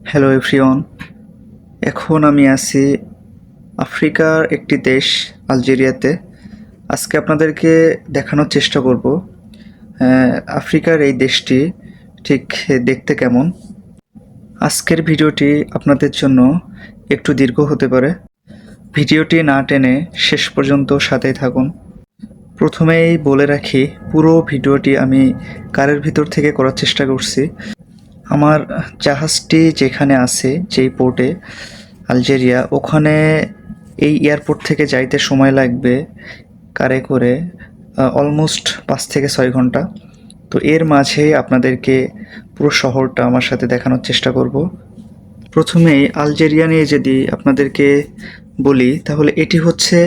Hello everyone এখন আমি আছি আফ্রিকার একটি দেশ, আলজেরিয়াতে। আজকে আপনাদেরকে দেখানোর চেষ্টা করব আফ্রিকার এই দেশটি ঠিক দেখতে কেমন। আজকের ভিডিওটি আপনাদের জন্য একটু দীর্ঘ হতে পারে। ভিডিওটি না টেনে শেষ পর্যন্ত সাথেই থাকুন। প্রথমেই বলে রাখি, পুরো ভিডিওটি আমি কারের ভিতর থেকে করার চেষ্টা করছি। আমার জাহাজটি যেখানে আছে, যেই পোর্টে আলজেরিয়া, ওখানে এই এয়ারপোর্ট থেকে যাইতে সময় লাগবে কারে করে অলমোস্ট পাঁচ থেকে ছয় ঘণ্টা। তো এর মাঝে আপনাদেরকে পুরো শহরটা আমার সাথে দেখানোর চেষ্টা করব। প্রথমেই আলজেরিয়া নিয়ে যদি আপনাদেরকে বলি, তাহলে এটি হচ্ছে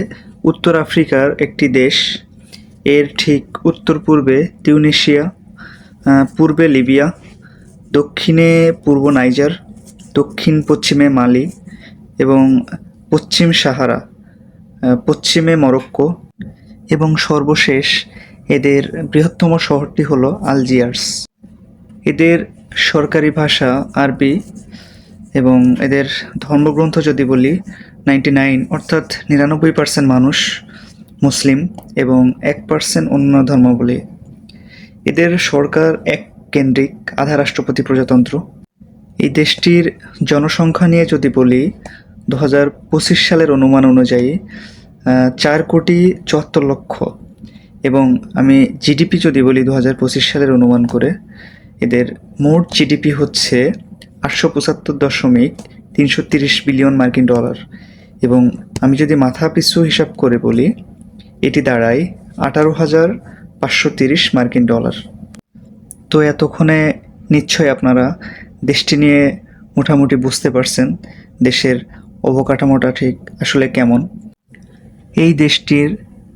উত্তর আফ্রিকার একটি দেশ। এর ঠিক উত্তর পূর্বে তিউনিশিয়া পূর্বে লিবিয়া। দক্ষিণে পূর্ব নাইজার, দক্ষিণ পশ্চিমে মালি এবং পশ্চিম সাহারা পশ্চিমে মরক্কো এবং সর্বশেষ এদের বৃহত্তম শহরটি হলো আলজিয়ার্স। এদের সরকারি ভাষা আরবি এবং এদের ধর্মগ্রন্থ যদি বলি নাইনটি নাইন অর্থাৎ নিরানব্বই পার্সেন্ট মানুষ মুসলিম এবং এক পার্সেন্ট অন্য ধর্মাবলী। এদের সরকার এক কেন্দ্রিক আধা রাষ্ট্রপতি প্রজাতন্ত্র। এই দেশটির জনসংখ্যা নিয়ে যদি বলি, দু হাজার পঁচিশ সালের অনুমান অনুযায়ী চার কোটি চুয়াত্তর লক্ষ। এবং আমি জিডিপি যদি বলি, দু হাজার পঁচিশ সালের অনুমান করে, এদের মোট জিডিপি হচ্ছে আটশো পঁচাত্তর দশমিক তিনশো তিরিশ বিলিয়ন মার্কিন ডলার। এবং আমি যদি মাথা পিছু হিসাব করে বলি, এটি দাঁড়ায় আঠারো হাজার পাঁচশো তিরিশ মার্কিন ডলার। তো এতক্ষণে নিশ্চয়ই আপনারা দেশটি নিয়ে মোটামুটি বুঝতে পারছেন দেশের অবকাঠামোটা ঠিক আসলে কেমন। এই দেশটির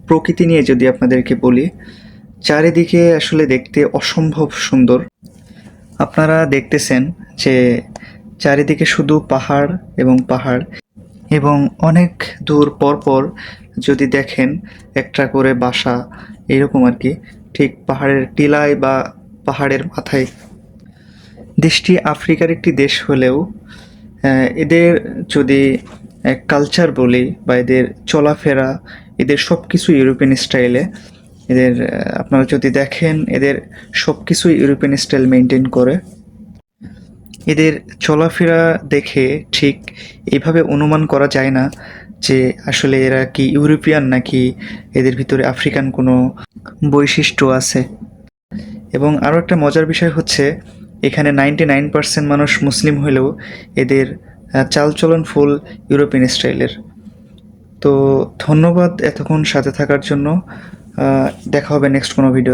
প্রকৃতি নিয়ে যদি আপনাদেরকে বলি, চারিদিকে আসলে দেখতে অসম্ভব সুন্দর। আপনারা দেখতেছেন যে চারিদিকে শুধু পাহাড় এবং পাহাড় এবং অনেক দূর পর পর যদি দেখেন একটা করে বাসা, এরকম আর কি, ঠিক পাহাড়ের টিলায় বা পাহাড়ের মাথায়। দেশটি আফ্রিকার একটি দেশ হলেও এদের যদি কালচার বলি বা এদের চলাফেরা, এদের সব কিছু ইউরোপিয়ান স্টাইলে, এদের আপনারা যদি দেখেন, এদের সব কিছু ইউরোপিয়ান স্টাইল মেনটেন করে। এদের চলাফেরা দেখে ঠিক এইভাবে অনুমান করা যায় না যে আসলে এরা কি ইউরোপিয়ান নাকি এদের ভিতরে আফ্রিকান কোনো বৈশিষ্ট্য আছে। এবং আরও একটা মজার বিষয় হচ্ছে, এখানে নাইনটি নাইন পার্সেন্ট মানুষ মুসলিম হলেও এদের চালচলন ফুল ইউরোপিয়ান স্টাইলের। তো ধন্যবাদ এতক্ষণ সাথে থাকার জন্য। দেখা হবে নেক্সট কোনো ভিডিও